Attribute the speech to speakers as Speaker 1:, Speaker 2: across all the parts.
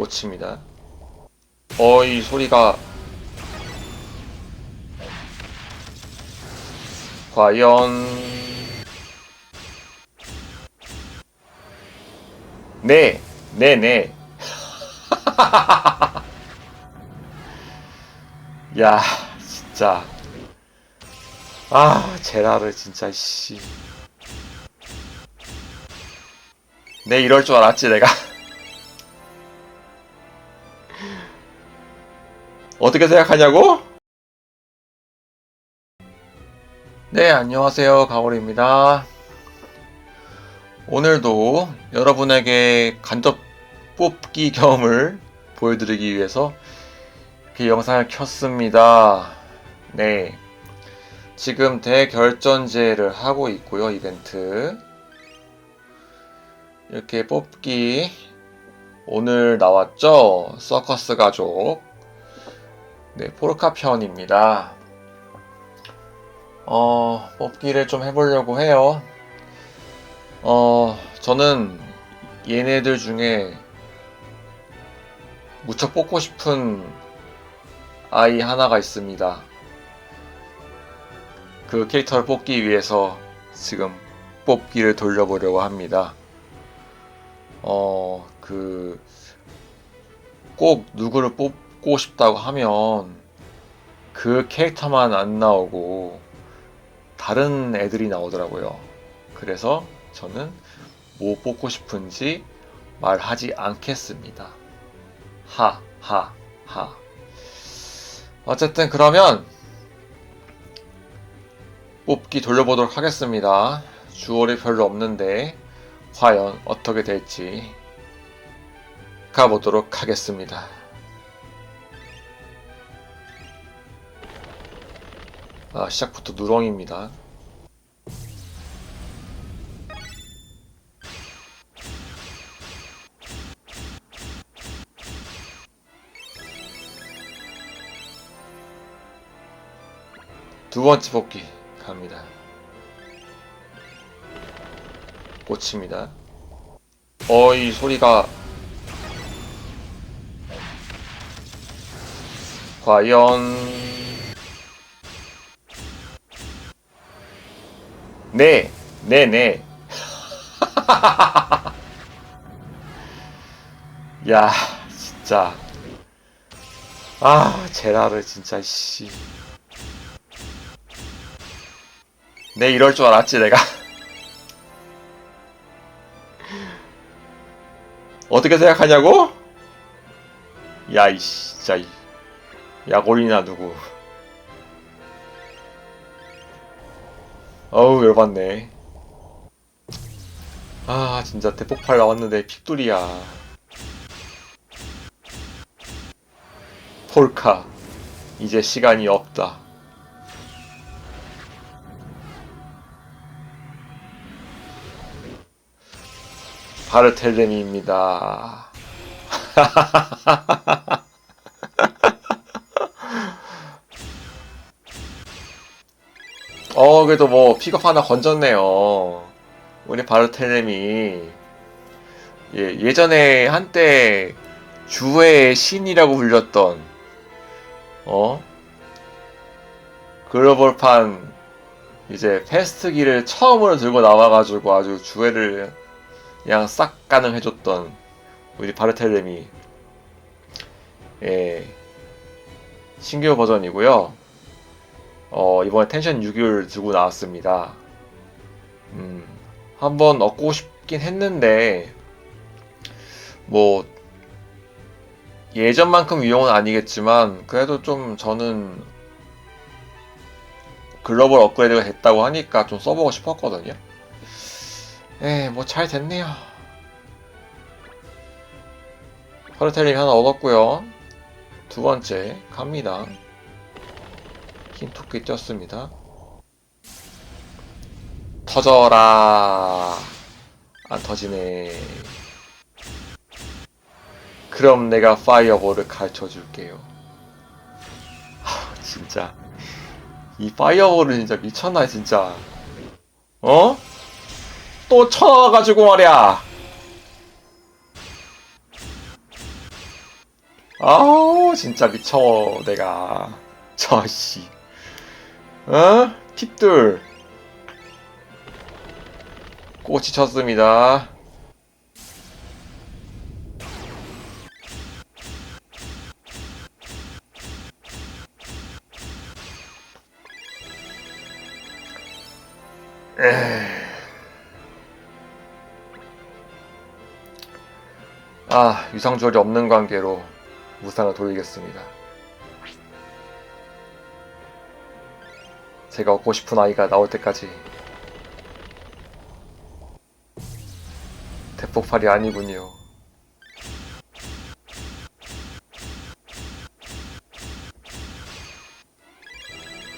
Speaker 1: 꽂힙니다. 어, 이 소리가 과연 네, 네, 네. 야, 진짜. 아, 제라를 진짜 씨. 내 이럴 줄 알았지, 내가. 어떻게 생각하냐고? 네, 안녕하세요. 가오리입니다. 오늘도 여러분에게 간접 뽑기 경험을 보여드리기 위해서 이렇게 영상을 켰습니다. 네. 지금 대결전제를 하고 있고요, 이벤트. 이렇게 뽑기 오늘 나왔죠? 서커스 가족. 네, 포르카 편입니다. 어, 뽑기를 좀 해보려고 해요. 어, 저는 얘네들 중에 무척 뽑고 싶은 아이 하나가 있습니다. 그 캐릭터를 뽑기 위해서 지금 뽑기를 돌려보려고 합니다. 어, 그, 꼭 누구를 뽑 고 싶다고 하면 그 캐릭터만 안 나오고 다른 애들이 나오더라고요. 그래서 저는 뭐 뽑고 싶은지 말하지 않겠습니다. 하, 하, 하. 어쨌든 그러면 뽑기 돌려보도록 하겠습니다. 주얼이 별로 없는데 과연 어떻게 될지 가보도록 하겠습니다. 아, 시작부터 누렁입니다. 두 번째 뽑기 갑니다. 꽂힙니다. 어, 이 소리가 과연 네, 네, 네. 야, 진짜. 아, 제라를 진짜 씨. 내 이럴 줄 알았지, 내가. 어떻게 생각하냐고? 야, 이 진짜 이 야골이나 누구. 어우, 열받네. 아, 진짜 대폭발 나왔는데 픽돌이야. 폴카. 이제 시간이 없다. 바르텔레미입니다. 어, 그래도 뭐 픽업 하나 건졌네요. 우리 바르텔레미. 예, 예전에 한때 주의 신이라고 불렸던 어? 글로벌판 이제 패스트기를 처음으로 들고 나와가지고 아주 주회를 그냥 싹 가능해줬던 우리 바르텔레미 예 신규 버전이고요. 어 이번에 텐션 6을 들고 나왔습니다. 음 한번 얻고 싶긴 했는데 뭐 예전만큼 유용은 아니겠지만 그래도 좀 저는 글로벌 업그레이드가 됐다고 하니까 좀 써보고 싶었거든요. 에, 뭐잘 됐네요. 허르텔링 하나 얻었고요. 두 번째 갑니다. 흰 토끼 떴습니다. 터져라. 안 터지네. 그럼 내가 파이어볼을 가르쳐 줄게요. 하, 진짜. 이 파이어볼은 진짜 미쳤나, 진짜. 어? 또 쳐나와가지고 말이야. 아우 진짜 미쳐 내가 저씨 어? 팁들 꽃이 쳤습니다. 아 유상조리 없는 관계로 무상을 돌리겠습니다 제가 얻고 싶은 아이가 나올 때까지 대폭발이 아니군요.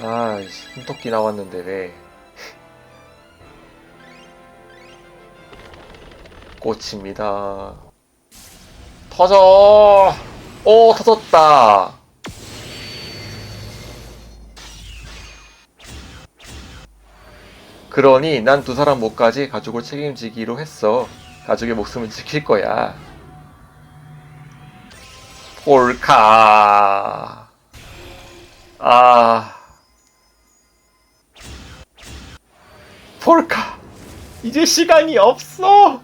Speaker 1: 아, 흰토끼 나왔는데 왜? 꽃입니다. 터져! 오, 터졌다! 그러니 난 두 사람 목까지 가족을 책임지기로 했어. 가족의 목숨을 지킬 거야. 폴카. 아. 폴카. 이제 시간이 없어.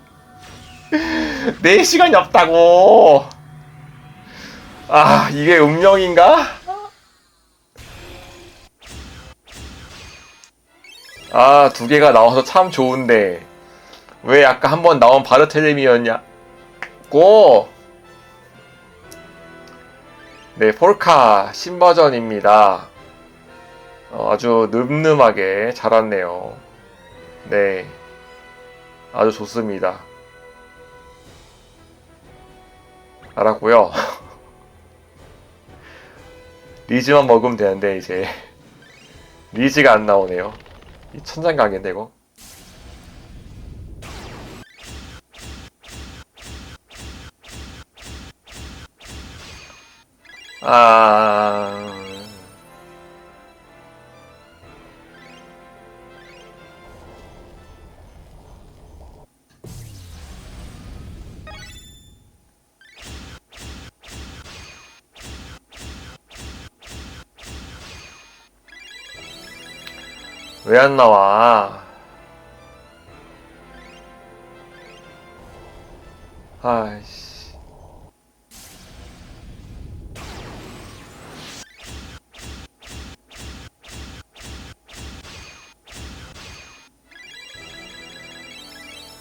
Speaker 1: 내 시간이 없다고. 아, 이게 운명인가? 아, 두 개가 나와서 참 좋은데. 왜 아까 한 번 나온 바르텔레미였냐고. 네, 폴카 신버전입니다. 어, 아주 늠름하게 잘 왔네요. 네. 아주 좋습니다. 알았고요. 리즈만 먹으면 되는데 이제 리즈가 안 나오네요. 이 천장강인데 이거. 아. 왜 안 나와? 아이씨.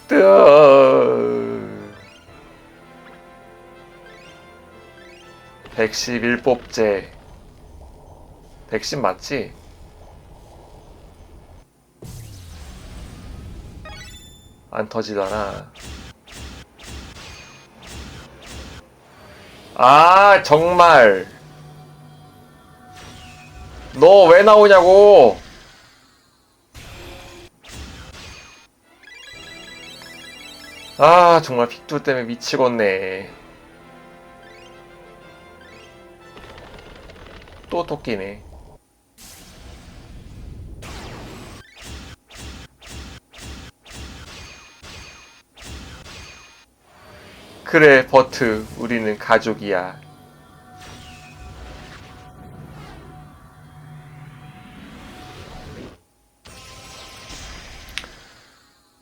Speaker 1: 뜨어. 111 뽑제. 110 맞지? 안 터지잖아. 아, 정말. 너 왜 나오냐고! 아, 정말 픽투 때문에 미치겠네. 또 토끼네. 그래, 버트. 우리는 가족이야.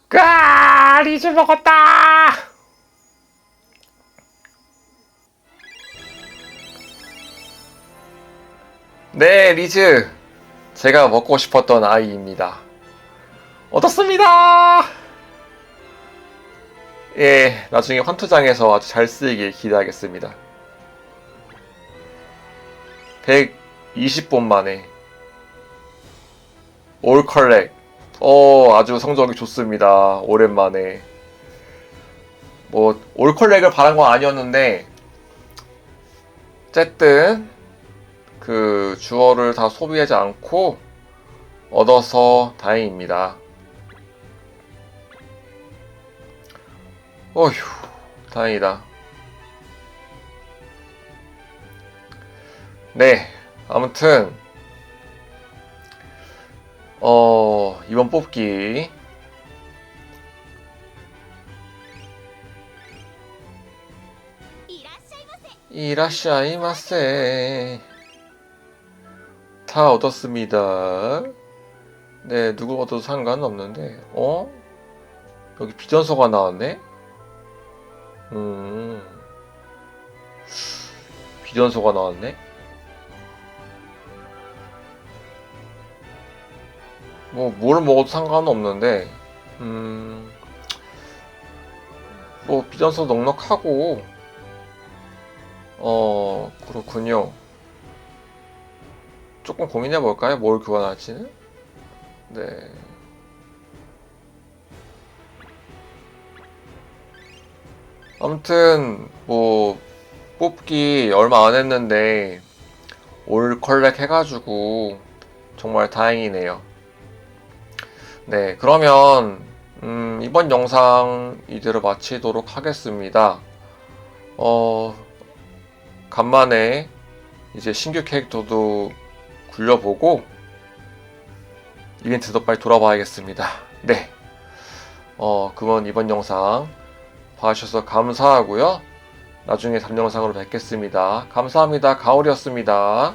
Speaker 1: 까 리즈 먹었다. 네, 리즈. 제가 먹고 싶었던 아이입니다. 얻었습니다. 예, 나중에 환투장에서 아주 잘 쓰이길 기대하겠습니다. 120본 만에 올 컬렉. 어, 아주 성적이 좋습니다. 오랜만에. 뭐, 올 컬렉을 바란 건 아니었는데, 어쨌든, 그, 주어를 다 소비하지 않고, 얻어서 다행입니다. 어휴, 다행이다. 네, 아무튼, 어, 이번 뽑기. 이라시아이마세. 다 얻었습니다. 네, 누구 얻어도 상관은 없는데, 어? 여기 비전소가 나왔네? 음. 비전소가 나왔네? 뭐, 뭘 먹어도 상관은 없는데, 음. 뭐, 비전소 넉넉하고, 어, 그렇군요. 조금 고민해 볼까요? 뭘 교환할지는? 네. 아무튼, 뭐, 뽑기 얼마 안 했는데, 올 컬렉 해가지고, 정말 다행이네요. 네, 그러면, 음, 이번 영상 이대로 마치도록 하겠습니다. 어, 간만에 이제 신규 캐릭터도 굴려보고 이벤트도 빨리 돌아봐야겠습니다. 네. 어, 그건 이번 영상 봐주셔서 감사하고요. 나중에 다른 영상으로 뵙겠습니다. 감사합니다. 가오리였습니다.